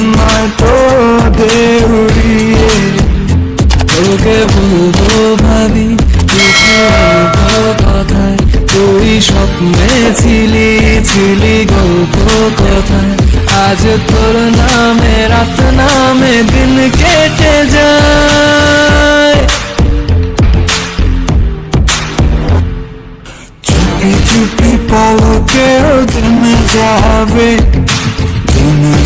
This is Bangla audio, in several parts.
রেখে তো দেউড়িয়ে তোকে বলব ভাবি কথায়। তুই স্বপ্নে ছিলি ছিলি গল্প কথায়? আজ তোর নামে, রাত নামে দিন কেটে যায়। চুপি চুপি পলকেও যাবে।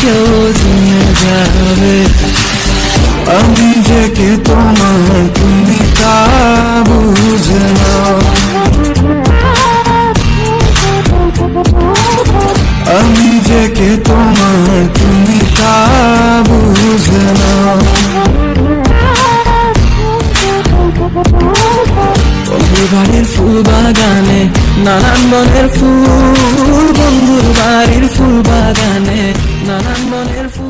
কেউ জেনে যাবে। আমি যে কে তোমার তুমি তা বুঝে আমি যে কে তোমার তুমি তা বুঝে বাড়ির ফুল বাগানে, নানান বনের ফুল, বন্ধুর বাড়ির ফুল বাগানে নানান বনের ফুল